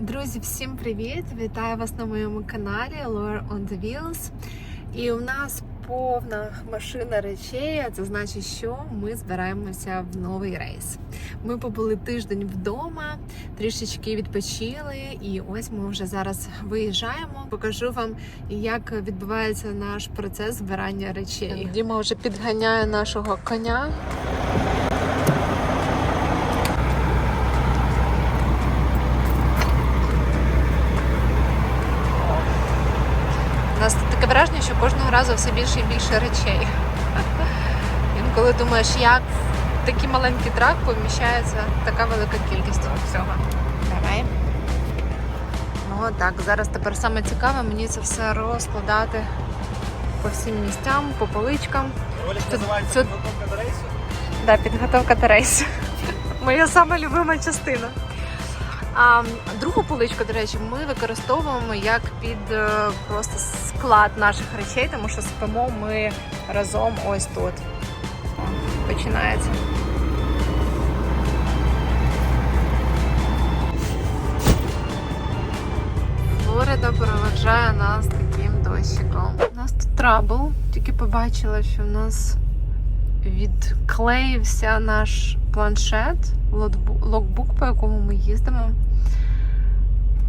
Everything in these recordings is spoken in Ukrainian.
Друзі, всім привіт! Вітаю вас на моєму каналі Lore on the Wheels. І у нас повна машина речей. а Це значить, що ми збираємося в новий рейс. Ми побули тиждень вдома, трішечки відпочили, і ось ми вже зараз виїжджаємо. Покажу вам, як відбувається наш процес збирання речей. Діма вже підганяє нашого коня. У нас тут таке враження, що кожного разу все більше і більше речей. Інколи думаєш, як в такий маленький трак поміщається така велика кількість всього. Давай. Ну так, зараз тепер саме цікаве мені це все розкладати по всім місцям, по поличкам. Ролик Тут- називається «Підготовка до рейсу». Да, підготовка до рейсу. Моя сама любима частина. А другу поличку, до речі, ми використовуємо як під е, просто склад наших речей, тому що спимо ми разом ось тут. Починається. Флорида проведжає нас таким дощиком. У нас тут трабл, тільки побачила, що в нас відклеївся наш планшет, локбук, по якому ми їздимо.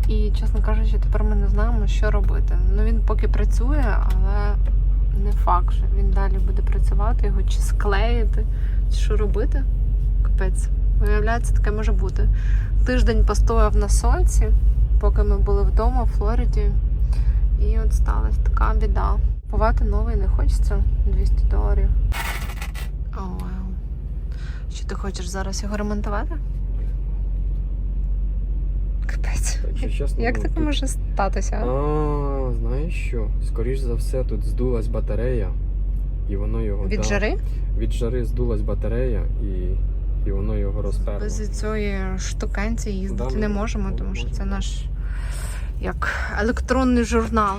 І, чесно кажучи, тепер ми не знаємо, що робити. Ну він поки працює, але не факт, що він далі буде працювати, його чи склеїти, чи що робити. Капець. Виявляється, таке може бути. Тиждень постояв на сонці, поки ми були вдома в Флориді. І от сталася така біда. Купувати новий не хочеться 200 доларів. О. Що ти хочеш зараз його ремонтувати? Капець. Якщо чесно, Як ну, таке тут- може статися? А, знаєш що? Скоріш за все, тут здулась батарея, і воно його Від да, жари? Від жари здулась батарея, і, і воно його розперло. Без цієї штуканці їздити Да, не можемо, тому що це наш як електронний журнал.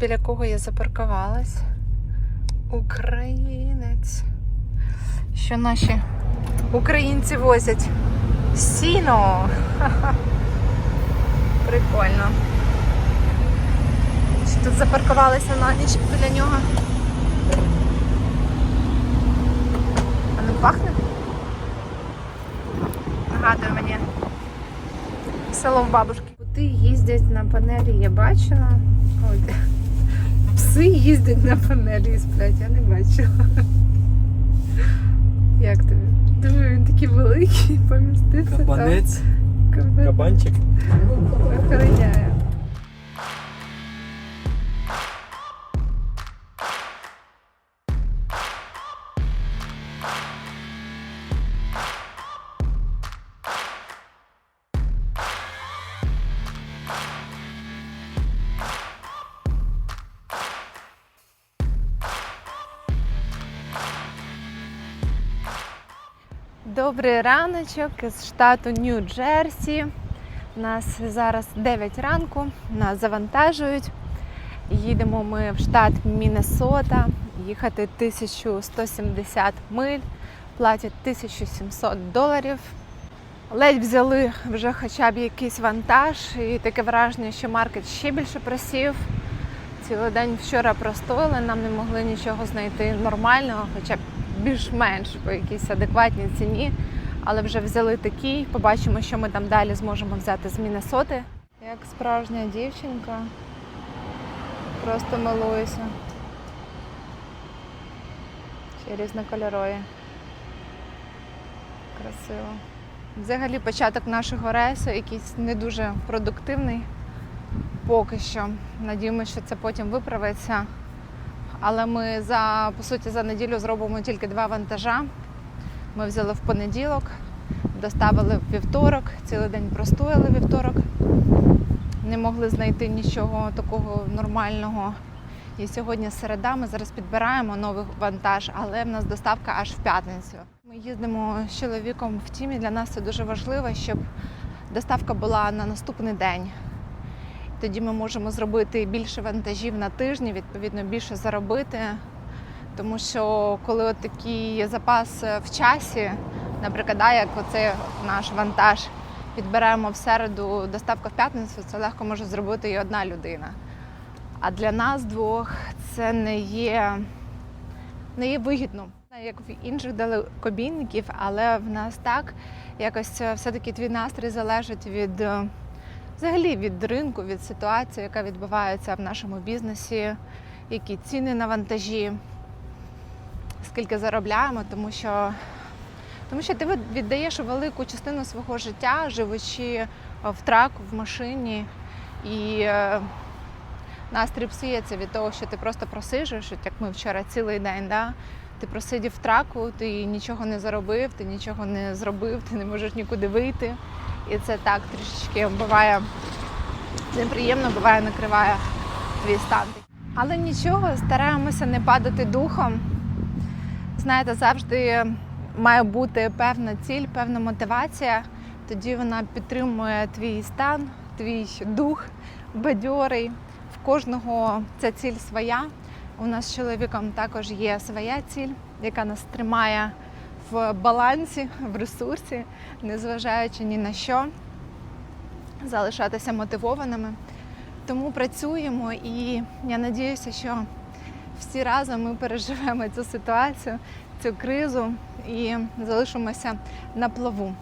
Біля кого я запаркувалась. Українець. Що наші українці возять? Сіно. Ха-ха. Прикольно. Чи тут запаркувалися на ніч біля нього? А не пахне? Нагадує мені. Селом бабушки. Коти їздять на панелі, я бачила. От. Пси їздять на панелі і сплять, я не бачила. Як тобі? Думаю, він такий великий, помістився Кабанець, там. Кабанчик. Охороняє. Добрий раночок із штату Нью-Джерсі. У нас зараз 9 ранку, нас завантажують. Їдемо ми в штат Міннесота, їхати 1170 миль, платять 1700 доларів. Ледь взяли вже хоча б якийсь вантаж, і таке враження, що маркет ще більше просів. Цілий день вчора простояли, нам не могли нічого знайти нормального, хоча б більш-менш по якійсь адекватній ціні. Але вже взяли такий. Побачимо, що ми там далі зможемо взяти з Міннесоти. Як справжня дівчинка. Просто милуюся. Такі різнокольорові. Красиво. Взагалі початок нашого рейсу якийсь не дуже продуктивний поки що. Надіємося, що це потім виправиться. Але ми за по суті за неділю зробимо тільки два вантажа. Ми взяли в понеділок, доставили в вівторок, цілий день простояли вівторок. Не могли знайти нічого такого нормального. І сьогодні середа, ми зараз підбираємо новий вантаж, але в нас доставка аж в п'ятницю. Ми їздимо з чоловіком в тімі. Для нас це дуже важливо, щоб доставка була на наступний день. Тоді ми можемо зробити більше вантажів на тижні, відповідно, більше заробити. Тому що коли от такий запас в часі, наприклад, да, як оцей наш вантаж, підберемо в середу, доставка в п'ятницю, це легко може зробити і одна людина. А для нас двох це не є, не є вигідно, як в інших далекобійників, але в нас так якось е, все-таки твій настрій залежить від е, взагалі від ринку, від ситуації, яка відбувається в нашому бізнесі, які ціни на вантажі, скільки заробляємо, тому що, тому що ти віддаєш велику частину свого життя, живучи е, в траку, в машині. І е, настрій псується від того, що ти просто просижуєш, як ми вчора цілий день. Да? Ти просидів в траку, ти нічого не заробив, ти нічого не зробив, ти не можеш нікуди вийти. І це так трішечки буває неприємно, буває накриває твій стан. Але нічого, стараємося не падати духом. Знаєте, завжди має бути певна ціль, певна мотивація. Тоді вона підтримує твій стан, твій дух бадьорий. В кожного ця ціль своя. У нас з чоловіком також є своя ціль, яка нас тримає в балансі, в ресурсі, незважаючи ні на що, залишатися мотивованими. Тому працюємо і я надіюся, що всі разом ми переживемо цю ситуацію, цю кризу і залишимося на плаву.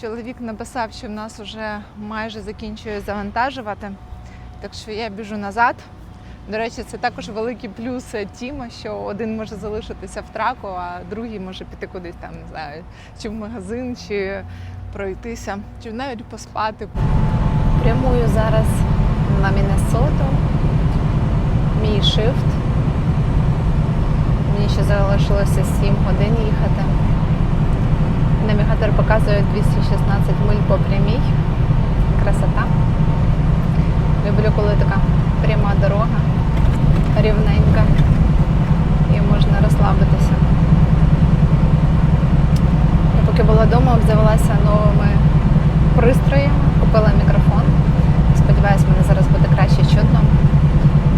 Чоловік написав, що в нас вже майже закінчує завантажувати, так що я біжу назад. До речі, це також великий плюс Тіма, що один може залишитися в траку, а другий може піти кудись там, не знаю, чи в магазин, чи пройтися, чи навіть поспати. Прямую зараз на Міннесоту. Мій шифт. Мені ще залишилося 7 годин їхати. Навігатор показує 216 миль по прямій. Красота. Люблю, коли така пряма дорога, рівненька і можна розслабитися. Я поки була вдома, обзавелася новими пристроями, купила мікрофон. Сподіваюсь, мене зараз буде краще чутно,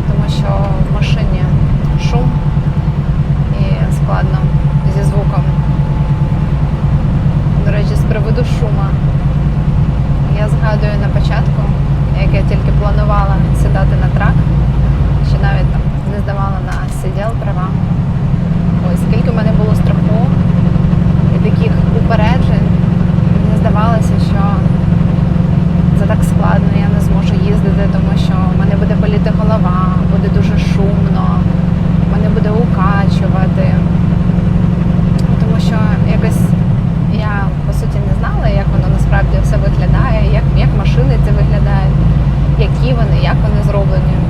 тому що в машині шум і складно зі звуком. До речі, з приводу шума. Я згадую на початку, як я тільки планувала відділ права. Ось скільки в мене було страху і таких упереджень, мені здавалося, що це так складно, я не зможу їздити, тому що в мене буде боліти голова, буде дуже шумно, мене буде укачувати. Тому що якось я по суті не знала, як воно насправді все виглядає, як, як машини це виглядають, які вони, як вони зроблені.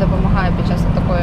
Допомагає під час такої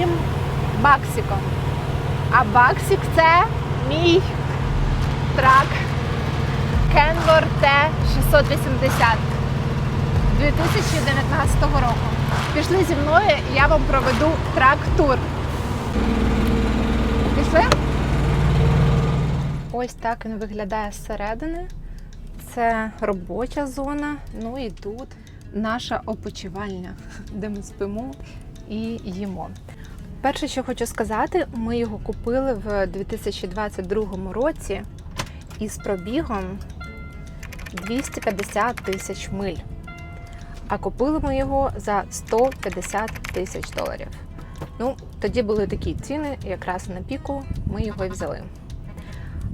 своїм баксиком. А баксик це мій трак Kenworth T680 2019 року. Пішли зі мною, я вам проведу трак-тур. Пішли? Ось так він виглядає зсередини. Це робоча зона. Ну і тут наша опочивальня, де ми спимо і їмо. Перше, що хочу сказати, ми його купили в 2022 році із пробігом 250 тисяч миль. А купили ми його за 150 тисяч доларів. Ну, тоді були такі ціни, якраз на піку ми його і взяли.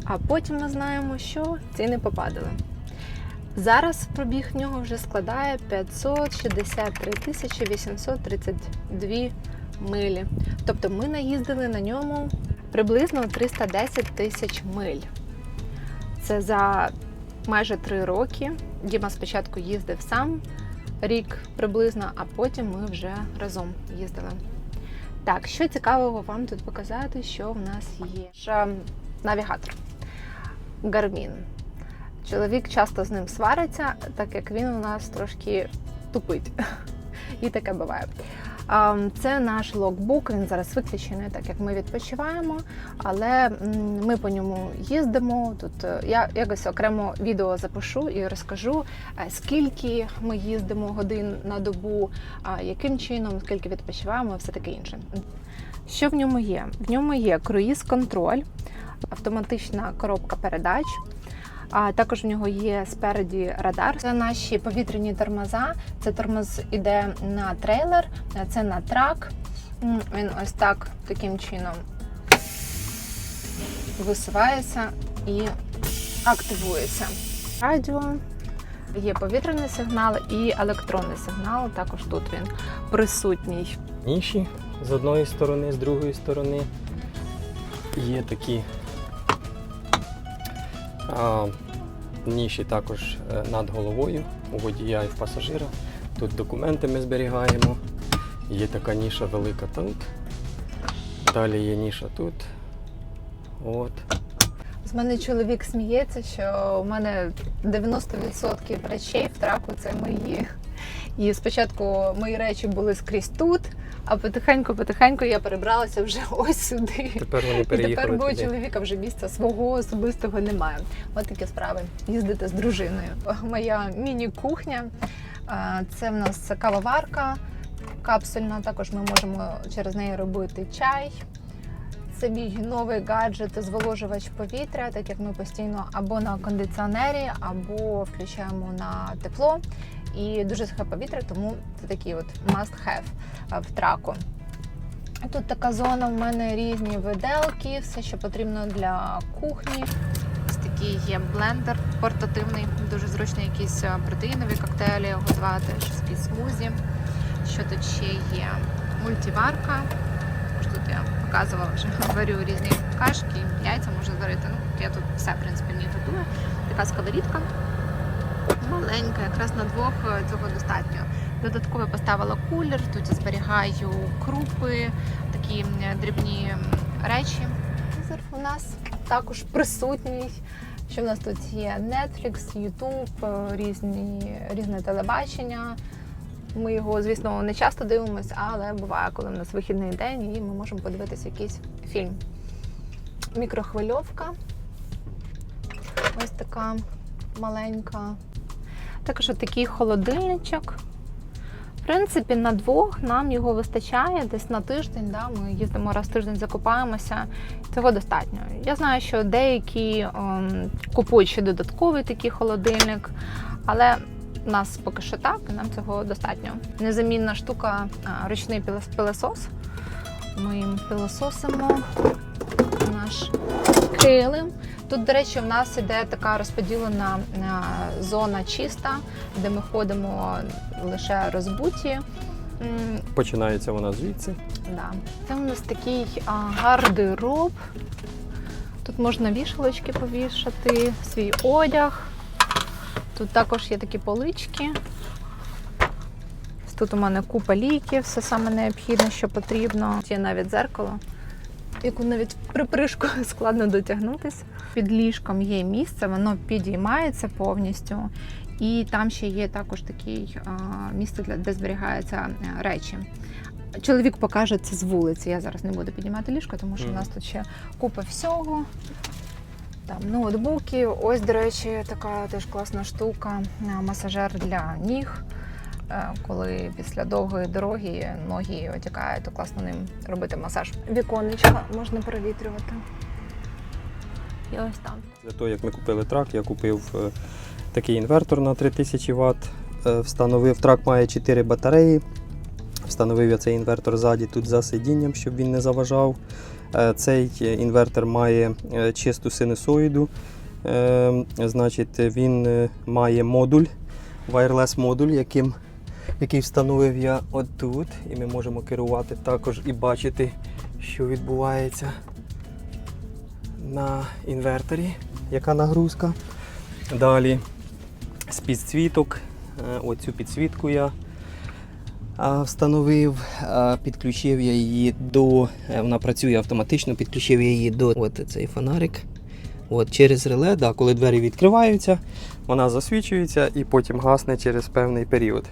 А потім ми знаємо, що ціни попадали. Зараз пробіг в нього вже складає 563 тисячі 832 милі. Тобто ми наїздили на ньому приблизно 310 тисяч миль. Це за майже три роки. Діма спочатку їздив сам рік приблизно, а потім ми вже разом їздили. Так, що цікавого вам тут показати, що в нас є? Навігатор Garmin. Чоловік часто з ним свариться, так як він у нас трошки тупить. І таке буває. Це наш логбук, він зараз виключений, так як ми відпочиваємо, але ми по ньому їздимо. Тут е, я якось окремо відео запишу і розкажу, е, скільки ми їздимо годин на добу, яким чином, скільки відпочиваємо, все таке інше. Що в ньому є? В ньому є круїз-контроль, автоматична коробка передач. А також в нього є спереді радар. Це наші повітряні тормоза. Це тормоз іде на трейлер, це на трак. Він ось так таким чином висувається і активується. Радіо. Є повітряний сигнал і електронний сигнал. Також тут він присутній. Ніші з одної сторони, з другої сторони. Є такі ніші також е, над головою у водія і в пасажира. Тут документи ми зберігаємо. Є така ніша велика тут. Далі є ніша тут. От. З мене чоловік сміється, що у мене 90% речей в траку це мої. І спочатку мої речі були скрізь тут, а потихеньку-потихеньку я перебралася вже ось сюди. Тепер вони І тепер мого чоловіка вже місця свого особистого немає. От такі справи. Їздити з дружиною. Моя міні-кухня. Це в нас кавоварка капсульна. Також ми можемо через неї робити чай. Це мій новий гаджет зволожувач повітря, так як ми постійно або на кондиціонері, або включаємо на тепло. І дуже сухе повітря, тому це такий от must have а, в траку. Тут така зона, в мене різні виделки, все, що потрібно для кухні. Ось такий є блендер портативний, дуже зручно якісь е, протеїнові коктейлі готувати, щось смузі. Що тут ще є? Мультиварка. Тут я показувала вже варю різні кашки, яйця можна зварити. Ну, я тут все, в принципі, мені готую. Така сковорідка маленька, якраз на двох е, цього достатньо. Додатково поставила кулер, тут я зберігаю крупи, такі дрібні речі. Телевізор у нас також присутній. Що в нас тут є Netflix, YouTube, е, різні, різне телебачення. Ми його, звісно, не часто дивимося, але буває, коли в нас вихідний день, і ми можемо подивитися якийсь фільм. Мікрохвильовка. Ось така маленька. Також такий холодильничок. В принципі, на двох нам його вистачає десь на тиждень. Да? Ми їздимо раз в тиждень, закупаємося. Цього достатньо. Я знаю, що деякі ем, купують ще додатковий такий холодильник, але нас поки що так, і нам цього достатньо. Незамінна штука ручний пилосос. Ми їм пилососимо наш килим. Тут, до речі, в нас іде така розподілена зона чиста, де ми ходимо лише розбуті. Починається вона звідси. Да. Це у нас такий а, гардероб. Тут можна вішалочки повішати, свій одяг. Тут також є такі полички. Тут у мене купа ліків, все саме необхідне, що потрібно. Тут Є навіть дзеркало, яку навіть в припришку складно дотягнутися. Під ліжком є місце, воно підіймається повністю. І там ще є також таке місце, де зберігаються е, речі. Чоловік покаже це з вулиці. Я зараз не буду піднімати ліжко, тому що в нас тут ще купа всього. Там ноутбуки. Ось, до речі, така теж класна штука. е, Масажер для ніг. Е, Коли після довгої дороги ноги отікають, то класно ним робити масаж. Віконечко можна провітрювати. І ось там. Для того, як ми купили трак, я купив е, такий інвертор на 3000 Вт. Встановив трак має 4 батареї. Встановив я цей інвертор ззаді тут за сидінням, щоб він не заважав. Е, Цей е, інвертор має е, чисту синусоїду. Значить, він має модуль, wireless модуль, яким, який встановив я отут. І ми можемо керувати також і бачити, що відбувається на інверторі, яка нагрузка. Далі з підсвіток. Оцю підсвітку я встановив, підключив я її до. е, Вона працює автоматично, підключив я її до от цей фонарик. От, через реле, да, коли двері відкриваються, вона засвічується і потім гасне через певний період.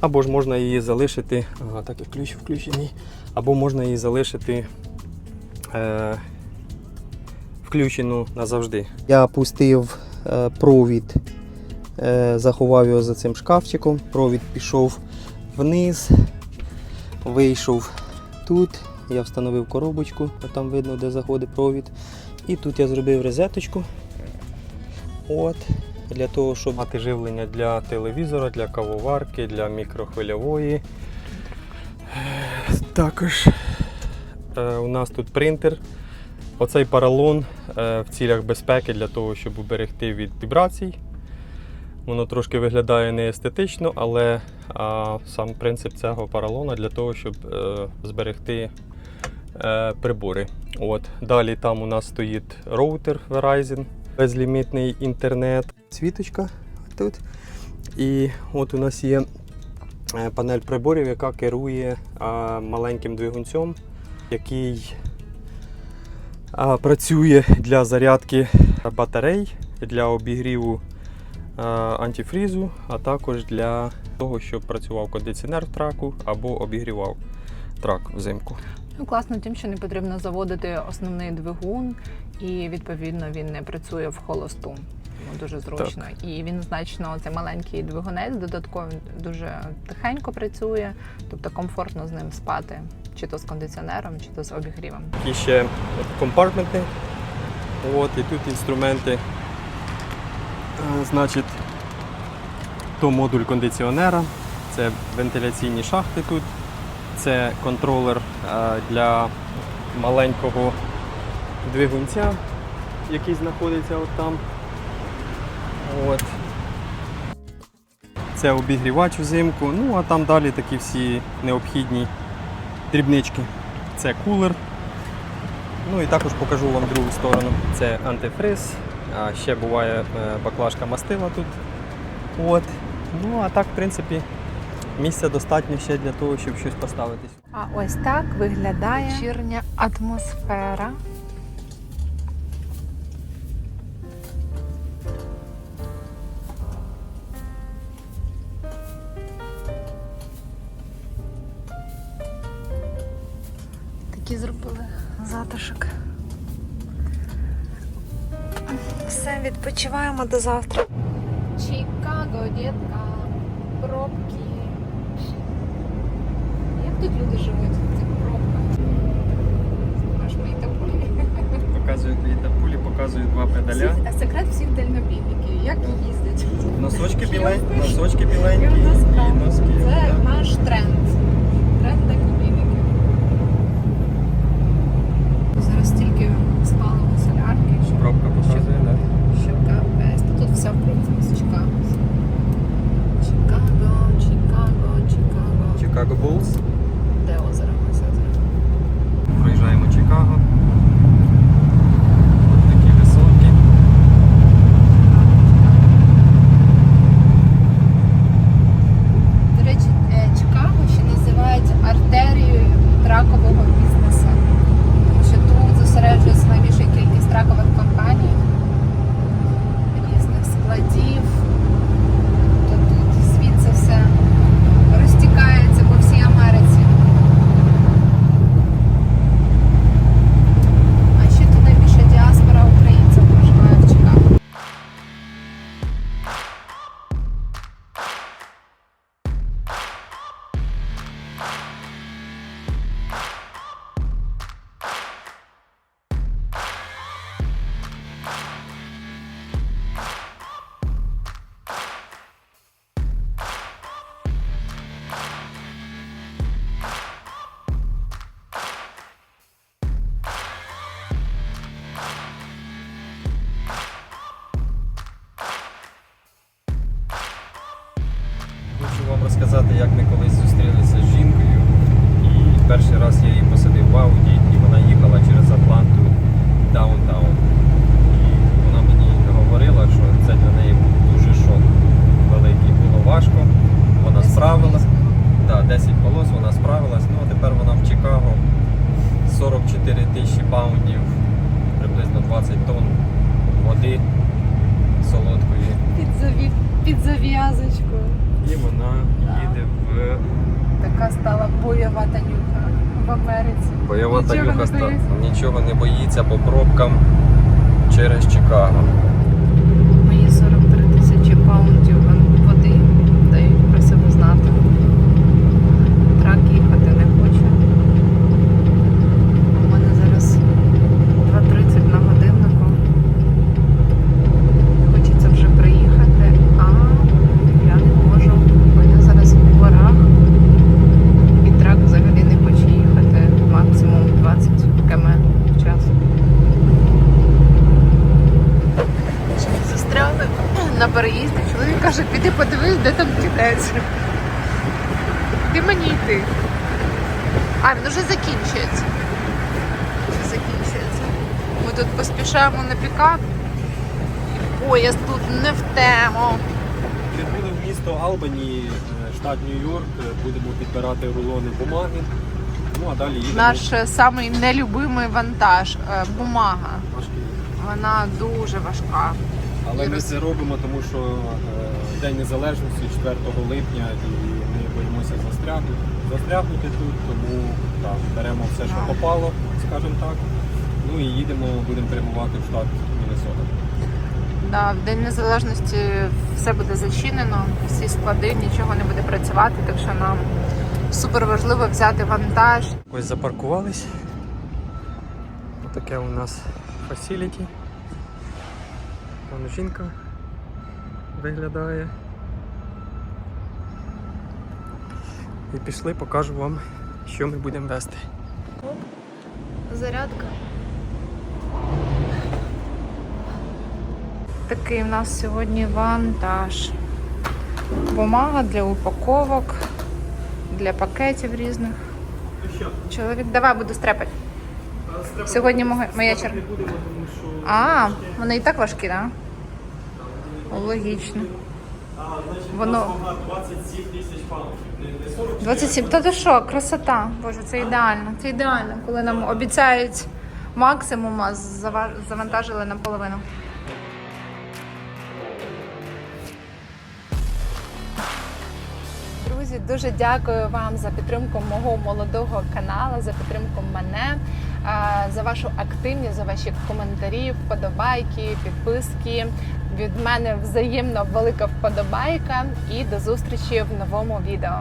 Або ж можна її залишити, ага, так як ключ включений, або можна її залишити е, включену назавжди. Я пустив е, провід, е, заховав його за цим шкафчиком. Провід пішов вниз, вийшов тут. Я встановив коробочку, там видно, де заходить провід. І тут я зробив розеточку. От, для того, щоб мати живлення для телевізора, для кавоварки, для мікрохвильової. Також е, у нас тут принтер. Оцей поролон е, в цілях безпеки для того, щоб уберегти від вібрацій. Воно трошки виглядає неестетично, але а, сам принцип цього поролона для того, щоб е, зберегти е, прибори. От. Далі там у нас стоїть роутер Verizon, безлімітний інтернет, світочка тут. І от у нас є е, панель приборів, яка керує а, маленьким двигунцем, який а, працює для зарядки батарей, для обігріву антифрізу, а також для того, щоб працював кондиціонер в траку або обігрівав трак взимку. Ну, класно тим, що не потрібно заводити основний двигун, і відповідно він не працює в холосту. Дуже зручно. І він значно цей маленький двигунець додатково дуже тихенько працює, тобто комфортно з ним спати, чи то з кондиціонером, чи то з обігрівом. Такі ще компартменти. От, і тут інструменти. Е, Значить, то модуль кондиціонера, це вентиляційні шахти тут, це контролер е, для маленького двигунця, який знаходиться от там. От. Це обігрівач взимку, ну а там далі такі всі необхідні дрібнички. це кулер. Ну і також покажу вам другу сторону. Це антифриз. А ще буває е, баклажка мастила тут. От. Ну а так, в принципі, місця достатньо ще для того, щоб щось поставити. А ось так виглядає вечірня атмосфера. Відпочиваємо до завтра. Чикаго, дітка, пробки. Як тут люди живуть в цих пробках? Аж мої тапулі. Показують дві тапулі, показують два педаля. А секрет всіх дальнобійників. Як їздять? Носочки біленькі, Кіоски. носочки біленькі І носки. Це так. наш. Тренд Розказати, як ми колись зустрілися з жінкою. І перший раз я її посадив в Ауді, і вона їхала через Атланту даунтаун. І вона мені говорила, що це для неї був дуже шок великий. Було важко. Вона справилась. Да, 10 полос, вона справилась. Ну а тепер вона в Чикаго. 44 тисячі паундів, приблизно 20 тонн води солодкої. Під, заві... під зав'язочкою. І вона їде в Така стала бойова танюка в Америці. бойова Нічого Танюха не ста- боїться? нічого не боїться по пробкам через Чикаго. Мої 43 тисячі паундів води дають про себе знати. Трак їхати не хоче. У мене зараз 2.30 на годиннику. Хочеться вже приїхати, а я не можу, бо я зараз в горах. І трак взагалі не хоче їхати максимум 20 км в час. Застряли на переїзді. Чоловік каже, піди подивись, де там кінець. Куди мені йти? А, він вже закінчується. Вже закінчується. Ми тут поспішаємо на пікап. І поїзд тут не в тему. Прибули в місто Албані, е, штат Нью-Йорк. Е, Будемо підбирати рулони бумаги. Ну а далі їдемо. Наш е, самий нелюбимий вантаж е, бумага. Вона дуже важка. Але ми це робимо, тому що е, День Незалежності 4 липня і ми боїмося застрягнути, застрягнути тут, тому так, беремо все, що попало, скажімо так. Ну і їдемо, будемо прямувати в штат Міннесота. Да, в День Незалежності все буде зачинено, всі склади, нічого не буде працювати, так що нам супер важливо взяти вантаж. Ось запаркувались. Отаке у нас фасіліті. Вон жінка виглядає. І пішли, покажу вам, що ми будемо вести. Зарядка. Такий в нас сьогодні вантаж. Бумага для упаковок, для пакетів різних. Чоловік, давай буду стрепати. Сьогодні моя черга. А, вони і так важкі, так? Да? Логічно. Воно 27 тисяч 40 27. Та ти що, красота. Боже, це ідеально. Це ідеально, коли нам обіцяють максимум, а зава- завантажили наполовину. Друзі, дуже дякую вам за підтримку мого молодого каналу, за підтримку мене, за вашу активність, за ваші коментарі, вподобайки, підписки. Від мене взаємно велика вподобайка і до зустрічі в новому відео.